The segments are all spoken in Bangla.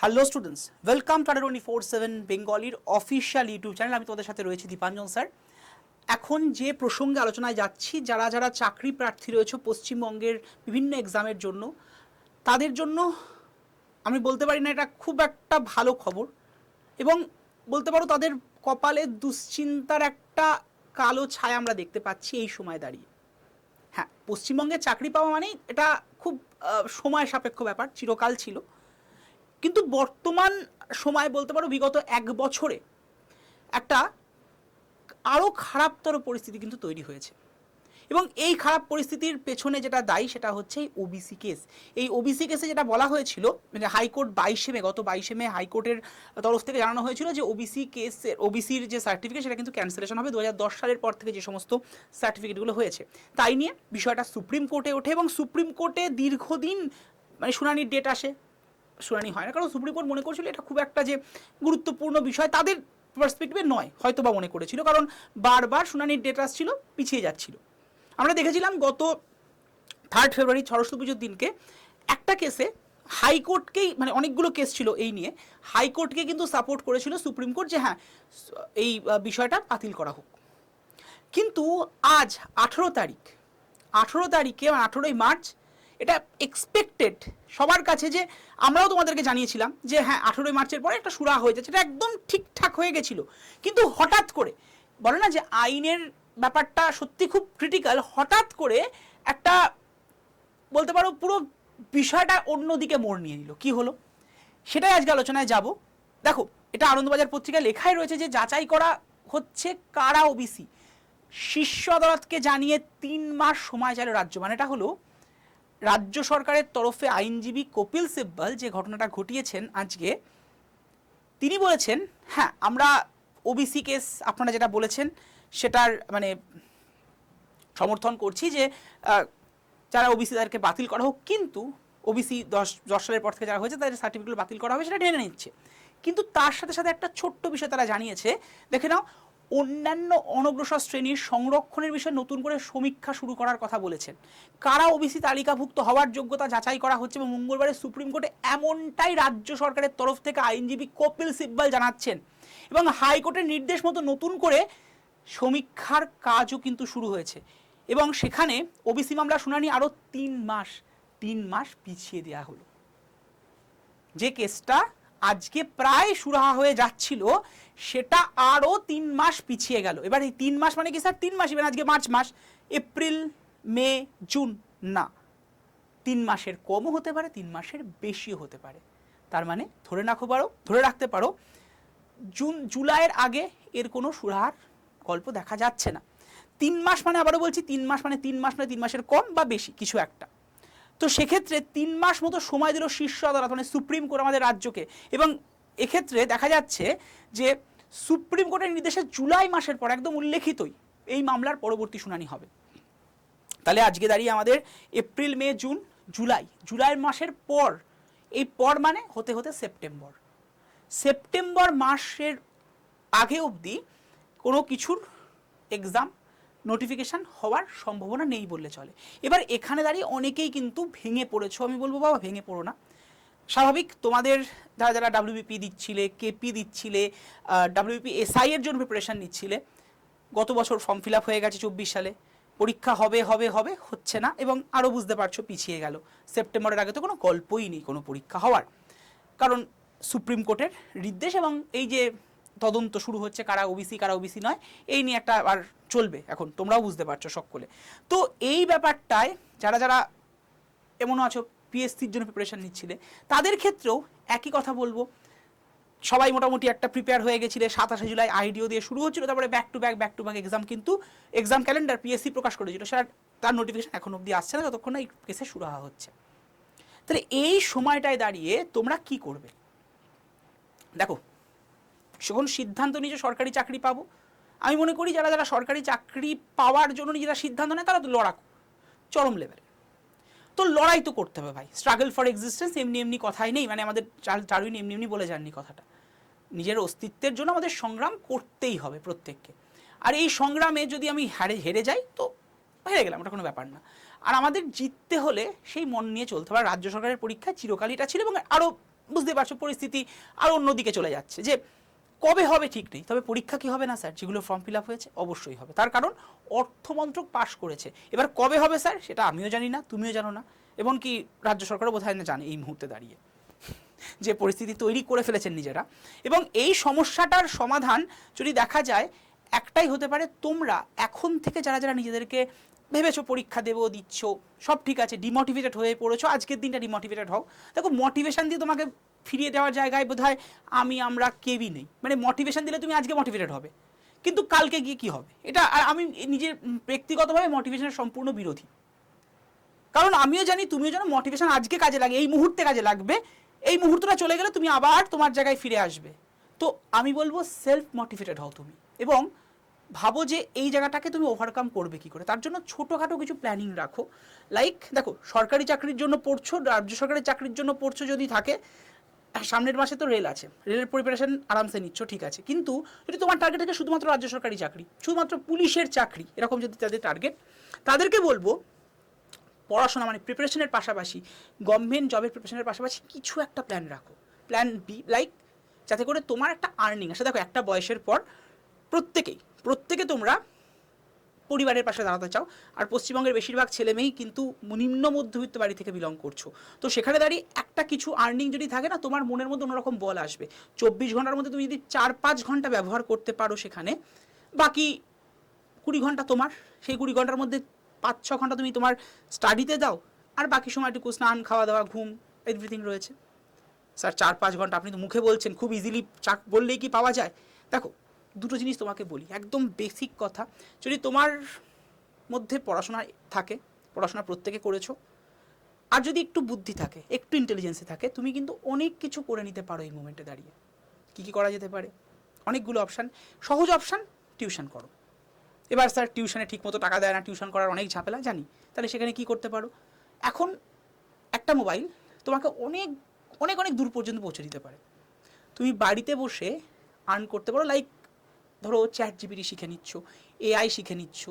Hello students welcome to twenty four seven বেঙ্গলির official YouTube channel আমি তোমাদের সাথে রয়েছি দীপাঞ্জন স্যার। এখন যে প্রসঙ্গে আলোচনায় যাচ্ছি, যারা যারা চাকরি প্রার্থী রয়েছে পশ্চিমবঙ্গের বিভিন্ন এক্সামের জন্য, তাদের জন্য আমি বলতে পারি না এটা খুব একটা ভালো খবর। এবং বলতে পারো তাদের কপালে দুশ্চিন্তার একটা কালো ছায়া আমরা দেখতে পাচ্ছি এই সময় দাঁড়িয়ে। হ্যাঁ পশ্চিমবঙ্গে চাকরি পাওয়া মানেই এটা খুব সময় সাপেক্ষ ব্যাপার, চিরকাল ছিল। কিন্তু বর্তমান সময় বলতে পারো বিগত এক বছরে একটা আরও খারাপতর পরিস্থিতি কিন্তু তৈরি হয়েছে। এবং এই খারাপ পরিস্থিতির পেছনে যেটা দায়ী সেটা হচ্ছে এই ওবিসি কেস এই ওবিসি কেসে যেটা বলা হয়েছিল মানে হাইকোর্ট বাইশে মে, গত বাইশে মে হাইকোর্টের তরফ থেকে জানানো হয়েছিল যে ওবিসি কেসের ওবিসির যে সার্টিফিকেট সেটা কিন্তু ক্যান্সেলেশন হবে। দু হাজার দশ সালের পর থেকে যে সমস্ত সার্টিফিকেটগুলো হয়েছে, তাই নিয়ে বিষয়টা সুপ্রিম কোর্টে ওঠে এবং সুপ্রিম কোর্টে দীর্ঘদিন মানে শুনানির ডেট আসে। শুনানি হয় না। কারণ সুপ্রিম কোর্ট মনে করছিল এটা খুব একটা যে গুরুত্বপূর্ণ বিষয়, তাদের পার্সপেক্টিভে নয়, হয়তো বা মনে করেছিল। কারণ বারবার শুনানির ডেট আসছিল, পিছিয়ে যাচ্ছিল। আমরা দেখেছিলাম গত থার্ড ফেব্রুয়ারি সরস্বতী পুজোর দিনকে একটা কেসে হাইকোর্টকেই মানে অনেকগুলো কেস ছিল এই নিয়ে হাইকোর্টকে কিন্তু সাপোর্ট করেছিল সুপ্রিম কোর্ট যে হ্যাঁ এই বিষয়টা বাতিল করা হোক। কিন্তু আজ আঠেরো তারিখ, আঠেরো তারিখে আঠেরোই মার্চ এটা এক্সপেক্টেড সবার কাছে যে আমরাও তোমাদেরকে জানিয়েছিলাম যে হ্যাঁ আঠেরোই মার্চের পরে একটা সুরা হয়ে যাচ্ছে এটা একদম ঠিকঠাক হয়ে গেছিল। কিন্তু হঠাৎ করে, বলে না যে আইনের ব্যাপারটা সত্যি খুব ক্রিটিক্যাল হঠাৎ করে একটা বলতে পারো পুরো বিষয়টা অন্যদিকে মোড় নিয়ে নিল। কি হলো? সেটাই আজকে আলোচনায় যাব। দেখো, এটা আনন্দবাজার পত্রিকায় লেখাই রয়েছে যে যাচাই করা হচ্ছে কারা ওবিসি। শীর্ষ আদালতকে জানিয়ে তিন মাস সময় চাইল রাজ্য মানে এটা হলো রাজ্য সরকারের তরফে আইনজীবী কপিল সিব্বল যে ঘটনাটা ঘটিয়েছেন আজকে, তিনি বলেছেন হ্যাঁ আমরা ওবিসি কেস আপনারা যেটা বলেছেন, সেটার মানে সমর্থন করছি যে যারা ওবিসি তাদেরকে বাতিল করা হোক, কিন্তু ওবিসি দশ দশ সালের পর থেকে যারা হয়েছে, তাদের সার্টিফিকেট বাতিল করা হবে, সেটা টেনে নিচ্ছে। কিন্তু তার সাথে সাথে একটা ছোট্ট বিষয় তারা জানিয়েছে, দেখে নাও অন্যান্য অনগ্রসর শ্রেণির সংরক্ষণের বিষয়ে নতুন করে সমীক্ষা শুরু করার কথা বলেছেন। কারা ওবিসি তালিকাভুক্ত হওয়ার যোগ্যতা যাচাই করা হচ্ছে এবং মঙ্গলবারে সুপ্রিম কোর্টে এমনটাই রাজ্য সরকারের তরফ থেকে আইনজীবী কপিল সিব্বল জানাচ্ছেন এবং হাইকোর্টের নির্দেশ মতো নতুন করে সমীক্ষার কাজও কিন্তু শুরু হয়েছে এবং সেখানে ওবিসি মামলা শুনানি আরও তিন মাস তিন মাস পিছিয়ে দেওয়া হলো। যে কেসটা আজকে প্রায় সুরাহা হয়ে যাচ্ছিল, সেটা আরও তিন মাস পিছিয়ে গেল। এবার এই তিন মাস মানে কি স্যার? তিন মাস আজকে মার্চ মাস, এপ্রিল, মে, জুন, না। তিন মাসের কমও হতে পারে, তিন মাসের বেশিও হতে পারে। তার মানে ধরে রাখো পারো, ধরে রাখতে পারো, জুন, জুলাইয়ের আগে এর কোনো সুরাহার গল্প দেখা যাচ্ছে না। তিন মাস মানে আবারও বলছি, তিন মাস মানে তিন মাস মানে তিন মাসের কম বা বেশি, কিছু একটা। তো সেক্ষেত্রে তিন মাস মতো সময় দিল শীর্ষ আদালত মানে সুপ্রিম কোর্ট আমাদের রাজ্যকে। এবং এক্ষেত্রে দেখা যাচ্ছে যে সুপ্রিম কোর্টের নির্দেশে জুলাই মাসের পর একদম উল্লেখিতই এই মামলার পরবর্তী শুনানি হবে। তাহলে আজকে দাঁড়িয়ে আমাদের April, May, June, July July মাসের পর, এই পর মানে হতে হতে সেপ্টেম্বর। সেপ্টেম্বর মাসের আগে অবধি কোনো কিছুর এক্সাম নোটিফিকেশান হওয়ার সম্ভাবনা নেই বললে চলে। এবার এখানে দাঁড়িয়ে অনেকেই কিন্তু ভেঙে পড়েছো। আমি বলব, বাবা, ভেঙে পড়ো না। স্বাভাবিক তোমাদের যারা যারা ডাব্লিউবিপি দিচ্ছিলে কেপি দিচ্ছিলে ডাব্লিউবিপি এসআই এর জন্য প্রিপারেশান নিচ্ছিলে, গত বছর ফর্ম ফিল আপ হয়ে গেছে চব্বিশ সালে। পরীক্ষা হবে হবে হবে, হচ্ছে না এবং আরও বুঝতে পারছ, পিছিয়ে গেল। সেপ্টেম্বরের আগে তো কোনো গল্পই নেই, কোনো পরীক্ষা হওয়ার। কারণ সুপ্রিম কোর্টের নির্দেশ এবং এই যে তদন্ত শুরু হচ্ছে, কারা ওবিসি কারা ওবিসি নয়। এই নিয়ে একটা আর চলবে এখন। তোমরাও বুঝতে পারছ সকলে। তো এই ব্যাপারটায় যারা যারা এমনও আছো পিএসসির জন্য প্রিপারেশন নিচ্ছিলে, তাদের ক্ষেত্রেও একই কথা বলব। সবাই মোটামুটি একটা প্রিপেয়ার হয়ে গেছিলে। সাতাশে জুলাই আইডিও দিয়ে শুরু হচ্ছিল, তারপরে back to back back to back exam কিন্তু এক্সাম ক্যালেন্ডার পিএসসি প্রকাশ করেছিল। সেটা তার নোটিফিকেশন এখন অবধি আসছে না, যতক্ষণ না এই কেসে শুরু হওয়া হচ্ছে। তাহলে এই সময়টায় দাঁড়িয়ে তোমরা কি করবে? দেখো যখন সিদ্ধান্ত নিয়ে সরকারি চাকরি পাবো। আমি মনে করি যারা যারা সরকারি চাকরি পাওয়ার জন্য নিজেরা সিদ্ধান্ত নেয়, তারা তো লড়াক, চরম লেভেলে তো লড়াই তো করতে হবে ভাই। স্ট্রাগল ফর এক্সিস্টেন্স এমনি এমনি কথাই নেই মানে আমাদের চার চারুইন এমনি এমনি বলে যাননি কথাটা। নিজের অস্তিত্বের জন্য আমাদের সংগ্রাম করতেই হবে প্রত্যেককে। আর এই সংগ্রামে যদি আমি হারে, হেরে যাই, তো হেরে গেলাম, ওটা কোনো ব্যাপার না। আর আমাদের জিততে হলে সেই মন নিয়ে চলতে হবে। রাজ্য সরকারের পরীক্ষা চিরকালই এটা ছিল এবং আরও বুঝতে পারছ, পরিস্থিতি আর অন্যদিকে চলে যাচ্ছে যে কবে হবে ঠিক নেই। তবে পরীক্ষা কি হবে না, স্যার? যেগুলো ফর্ম ফিল হয়েছে, অবশ্যই হবে। তার কারণ, অর্থমন্ত্রক পাশ করেছে। এবার কবে হবে, স্যার? সেটা আমিও জানি না, তুমিও জানো না। এবং কি রাজ্য সরকারও বোধহয় না জানে এই মুহূর্তে দাঁড়িয়ে। যে পরিস্থিতি তৈরি করে ফেলেছেন নিজেরা। এবং এই সমস্যাটার সমাধান যদি দেখা যায়, একটাই হতে পারে, তোমরা এখন থেকে যারা যারা নিজেদেরকে ভেবেছো পরীক্ষা দেবো, দিচ্ছ, সব ঠিক আছে ডিমোটিভেটেড হয়ে পড়েছো, আজকের দিনটা ডিমোটিভেটেড হও। দেখো মোটিভেশন দিয়ে তোমাকে ফিরিয়ে দেওয়ার জায়গায় বোধ আমি, আমরা কেউই নেই। মানে মোটিভেশন দিলে তুমি আজকে মোটিভেটেড হবে। কিন্তু কালকে গিয়ে কি হবে? এটা আর আমি নিজের ব্যক্তিগতভাবে মোটিভেশনের সম্পূর্ণ বিরোধী। কারণ আমিও জানি, তুমিও জানো মোটিভেশন আজকে কাজে লাগে, এই মুহূর্তে কাজে লাগবে। এই মুহূর্তটা চলে গেলে তুমি আবার তোমার জায়গায় ফিরে আসবে। তো আমি বলব সেলফ মোটিভেটেড হও তুমি এবং ভাবো যে এই জায়গাটাকে তুমি ওভারকাম করবে কি করে। তার জন্য ছোটোখাটো কিছু প্ল্যানিং রাখো। লাইক দেখো, সরকারি চাকরির জন্য পড়ছো, রাজ্য সরকারি চাকরির জন্য পড়ছো যদি থাকে সামনের মাসে তো রেল আছে। রেলের প্রিপারেশন আরামসে নিচ্ছ, ঠিক আছে। কিন্তু যদি তোমার টার্গেট থাকে শুধুমাত্র রাজ্য সরকারি চাকরি, শুধুমাত্র পুলিশের চাকরি, এরকম যদি তাদের টার্গেট তাদেরকে বলব, পড়াশোনা মানে প্রিপারেশনের পাশাপাশি গভর্নমেন্ট জবের প্রিপারেশনের পাশাপাশি কিছু একটা প্ল্যান রাখো। প্ল্যান বি লাইক যাতে করে তোমার একটা আর্নিং আসে। দেখো, একটা বয়সের পর প্রত্যেকেই, প্রত্যেকে তোমরা পরিবারের পাশে দাঁড়াতে চাও। আর পশ্চিমবঙ্গের বেশিরভাগ ছেলে মেয়েই কিন্তু নিম্ন মধ্যবিত্ত বাড়ি থেকে বিলং করছ। তো সেখানে দাঁড়িয়ে একটা কিছু আর্নিং যদি থাকে না, তোমার মনের মধ্যে অন্যরকম বল আসবে। চব্বিশ ঘণ্টার মধ্যে তুমি যদি চার পাঁচ ঘণ্টা ব্যবহার করতে পারো সেখানে, বাকি কুড়ি ঘণ্টা তোমার। সেই কুড়ি ঘণ্টার মধ্যে পাঁচ, ছ ঘণ্টা তুমি তোমার স্টাডিতে দাও, আর বাকি সময়টুকু স্নান, খাওয়া দাওয়া, ঘুম এভরিথিং রয়েছে। স্যার, চার পাঁচ ঘণ্টা আপনি তো মুখে বলছেন, খুব ইজিলি চাক বললেই কি পাওয়া যায়? দেখো দুটো জিনিস তোমাকে বলি। একদম বেসিক কথা, যদি তোমার মধ্যে পড়াশোনা থাকে, পড়াশোনা প্রত্যেকে করেছ, আর যদি একটু বুদ্ধি থাকে, একটু ইন্টেলিজেন্সি থাকে, তুমি কিন্তু অনেক কিছু করে নিতে পারো এই মোমেন্টে দাঁড়িয়ে। কী কী করা যেতে পারে? অনেকগুলো অপশান সহজ অপশান টিউশন করো। এবার স্যার টিউশনে ঠিকমতো টাকা দেয় না টিউশন করার অনেক ঝামেলা, জানি। তাহলে সেখানে কি করতে পারো? এখন একটা মোবাইল তোমাকে অনেক অনেক অনেক দূর পর্যন্ত পৌঁছে দিতে পারে। তুমি বাড়িতে বসে আর্ন করতে পারো লাইক ধরো চ্যাট জিপিটি শিখে নিচ্ছ, এআই শিখে নিচ্ছ,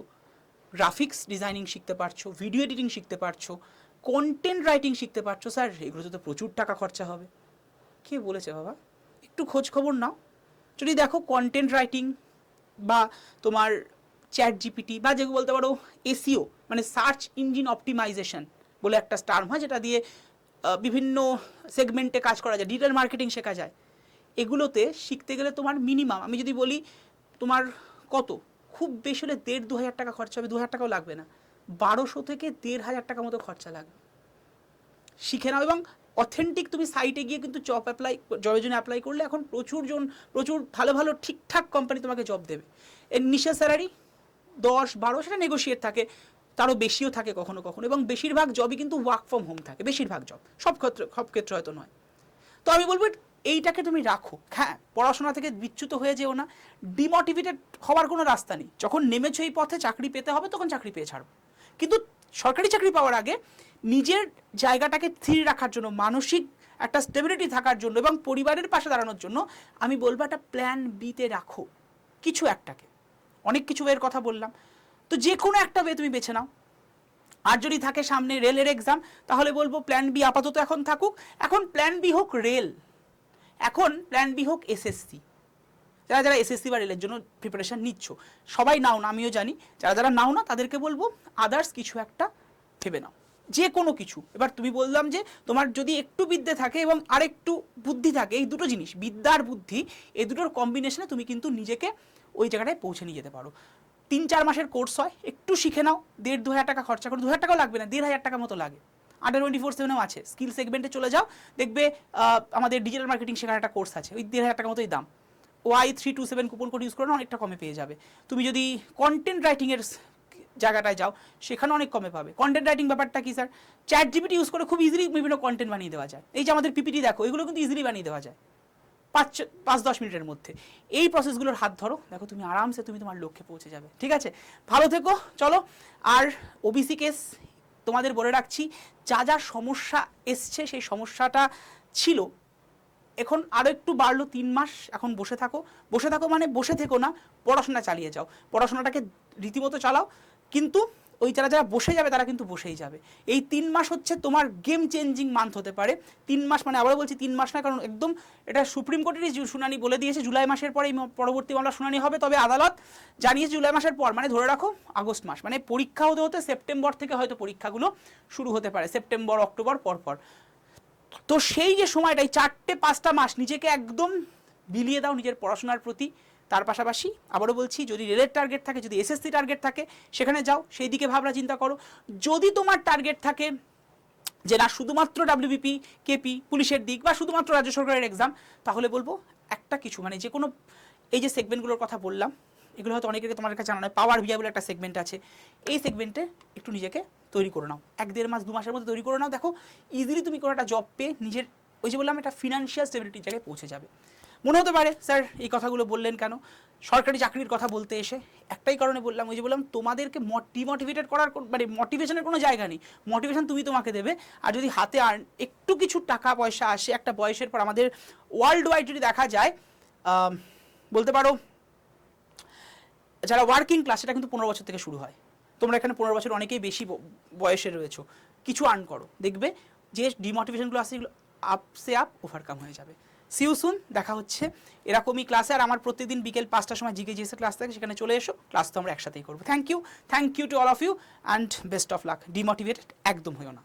গ্রাফিক্স ডিজাইনিং শিখতে পারছ, ভিডিও এডিটিং শিখতে পারছ কন্টেন্ট রাইটিং শিখতে পারছ, স্যার এগুলোতে তো প্রচুর টাকা খরচা হবে। কে বলেছে বাবা? একটু খোঁজ খবর নাও। যদি দেখো কন্টেন্ট রাইটিং বা তোমার চ্যাট জিপিটি বা যেগুলো বলতে পারো এসিও মানে সার্চ ইঞ্জিন অপটিমাইজেশন বলে একটা টার্ম হয়, যেটা দিয়ে বিভিন্ন সেগমেন্টে কাজ করা যায় ডিজিটাল মার্কেটিং শেখা যায়। এগুলোতে শিখতে গেলে তোমার মিনিমাম আমি যদি বলি তোমার কত? খুব বেশি হলে দেড় দু হাজার টাকা খরচা হবে, দু হাজার টাকাও লাগবে না। বারোশো থেকে দেড় হাজার টাকা মতো খরচা লাগবে। শিখে নাও এবং অথেন্টিক তুমি সাইটে গিয়ে কিন্তু জব অ্যাপ্লাই জবের জন্য অ্যাপ্লাই করলে এখন প্রচুর জন, প্রচুর ভালো ভালো ঠিকঠাক কোম্পানি তোমাকে জব দেবে। এর নিশা স্যালারি দশ, বারো সেটা নেগোশিয়েট থাকে। তারও বেশিও থাকে কখনো কখনো এবং বেশিরভাগ জবই কিন্তু ওয়ার্ক ফ্রম হোম থাকে, বেশিরভাগ জব সব ক্ষেত্রে সব ক্ষেত্রে হয়তো নয়। তো আমি বলব এইটাকে তুমি রাখো। হ্যাঁ পড়াশোনা থেকে বিচ্যুত হয়ে যেও না। ডিমোটিভেটেড হওয়ার কোনো রাস্তা নেই। যখন নেমেছো এই পথে চাকরি পেতে হবে, তখন চাকরি পেয়ে ছাড়ো। কিন্তু সরকারি চাকরি পাওয়ার আগে নিজের জায়গাটাকে স্থির রাখার জন্য, মানসিক একটা স্টেবিলিটি থাকার জন্য এবং পরিবারের পাশে দাঁড়ানোর জন্য আমি বলব একটা প্ল্যান বিতে রাখো। কিছু একটাকে। অনেক কিছু এর কথা বললাম। তো যে কোনো একটা ওয়ে তুমি বেছে নাও। আর যদি থাকে সামনে রেলের এক্সাম তাহলে বলব প্ল্যান বি আপাতত এখন থাকুক। এখন প্ল্যান বি হোক রেল। এখন প্ল্যান বি হোক এসএসসি যারা যারা এসএসসি বা রেলের জন্য প্রিপারেশন নিচ্ছ, সবাই নাও না, আমিও জানি। যারা যারা নাও না, তাদেরকে বলব আদার্স কিছু একটা ভেবে নাও। যে কোনো কিছু। এবার তুমি বললাম যে, তোমার যদি একটু বিদ্যে থাকে এবং আরেকটু বুদ্ধি থাকে, এই দুটো জিনিস, বিদ্যা আর বুদ্ধি, এই দুটোর কম্বিনেশনে তুমি কিন্তু নিজেকে ওই জায়গাটায় পৌঁছে নিয়ে যেতে পারো। তিন চার মাসের কোর্স হয়, একটু শিখে নাও, দেড় দু হাজার টাকা খরচা করে। দু হাজার টাকাও লাগবে না, দেড় হাজার টাকা মতো লাগে। আন্ডার টোয়েন্টি ফোর সেভেনেও আছে। স্কিল সেগমেন্টে চলে যাও, দেখবে আমাদের ডিজিটাল মার্কেটিং শেখার একটা কোর্স আছে, ওই দেড় হাজার টাকা মতোই দাম। Y three two seven coupon code use করে অনেকটা কমে পেয়ে যাবে। তুমি যদি কন্টেন্ট রাইটিংয়ের জায়গাটায় যাও, সেখানে অনেক কমে পাবে। কন্টেন্ট রাইটিং ব্যাপারটা কি স্যার চ্যাট জিপিটি ইউজ করে খুব ইজিলি বিভিন্ন কন্টেন্ট বানিয়ে দেওয়া যায়। এই যে আমাদের পিপিটি দেখো, এগুলো কিন্তু ইজিলি বানিয়ে দেওয়া যায়। পাঁচ পাঁচ, দশ মিনিটের মধ্যে। এই প্রসেসগুলোর হাত ধরো, দেখো তুমি আরামসে তুমি তোমার লক্ষ্যে পৌঁছে যাবে। ঠিক আছে? ভালো থেকো, চলো। আর ওবিসি কেস তোমাদের বলে রাখছি, যা যা সমস্যা এসছে সেই সমস্যাটা ছিল, এখন আরও একটু বাড়লো তিন মাস, এখন বসে থাকো। বসে থাকো মানে বসে থেকো না, পড়াশোনা চালিয়ে যাও। পড়াশোনাটাকে রীতিমতো চালাও, কিন্তু ওই যারা যারা বসে যাবে, তারা কিন্তু বসেই যাবে। এই তিন মাস হচ্ছে তোমার গেম চেঞ্জিং মান্থ হতে পারে। তিন মাস মানে আবারও বলছি তিন মাস না, কারণ একদম এটা সুপ্রিম কোর্টেরই শুনানি বলে দিয়েছে, জুলাই মাসের পরে এই পরবর্তী মামলা শুনানি হবে। তবে আদালত জানিয়েছে জুলাই মাসের পর মানে ধরে রাখো, আগস্ট মাস। মানে পরীক্ষা হতে হতে সেপ্টেম্বর থেকে হয়তো পরীক্ষাগুলো শুরু হতে পারে, সেপ্টেম্বর, অক্টোবর পর পর তো সেই যে সময়টা, এই চারটে পাঁচটা মাস নিজেকে একদম বিলিয়ে দাও নিজের পড়াশোনার প্রতি। তার পাশাপাশি আবারও বলছি, যদি রেলের টার্গেট থাকে, যদি এসএসসি টার্গেট থাকে, সেখানে যাও সেই দিকে ভাবনা চিন্তা করো। যদি তোমার টার্গেট থাকে যে না, শুধুমাত্র ডাব্লিউবিপি কেপি পুলিশের দিক বা শুধুমাত্র রাজ্য সরকারের এক্সাম তাহলে বলব একটা কিছু মানে যে কোনো, এই যে সেগমেন্টগুলোর কথা বললাম, এগুলো হয়তো অনেকের তোমার কাছে জানা নয় পাওয়ার ভিয়া বলে একটা সেগমেন্ট আছে। এই সেগমেন্টে একটু নিজেকে তৈরি করে নাও। এক দেড় মাস, দু মাসের মধ্যে তৈরি করে নাও। দেখো ইজিলি তুমি কোনো একটা জব পেয়ে নিজের, ওই যে বললাম, একটা ফিনান্সিয়াল স্টেবিলিটির জায়গায় পৌঁছে যাবে। মনে হতে পারে, স্যার, এই কথাগুলো বললেন কেন? সরকারি চাকরির কথা বলতে এসে একটাই কারণে বললাম, ওই যে বললাম, তোমাদেরকে ডিমোটিভেটেড করার মানে মোটিভেশনের কোনো জায়গা নেই। মোটিভেশন তুমি তোমাকে দেবে। আর যদি হাতে আর একটু কিছু টাকা পয়সা আসে, একটা বয়সের পর আমাদের ওয়ার্ল্ড ওয়াইড যদি দেখা যায় বলতে পারো, যারা ওয়ার্কিং ক্লাস সেটা কিন্তু পনেরো বছর থেকে শুরু হয়। তোমরা এখানে পনেরো বছর অনেকেই বেশি বয়সে রয়েছো। কিছু আর্ন করো। দেখবে যে ডিমোটিভেশনগুলো আসছে এগুলো আপসে আপ ওভারকাম হয়ে যাবে। সিউ সুন দেখা হচ্ছে এরকমই ক্লাসে আর আমার প্রতিদিন বিকেল পাঁচটার সময় জিকে জিএসের ক্লাস থাকে, সেখানে চলে এসো। ক্লাস তো আমরা একসাথেই করব। Thank you thank you to all of you and best of luck demotivated একদম হইও না।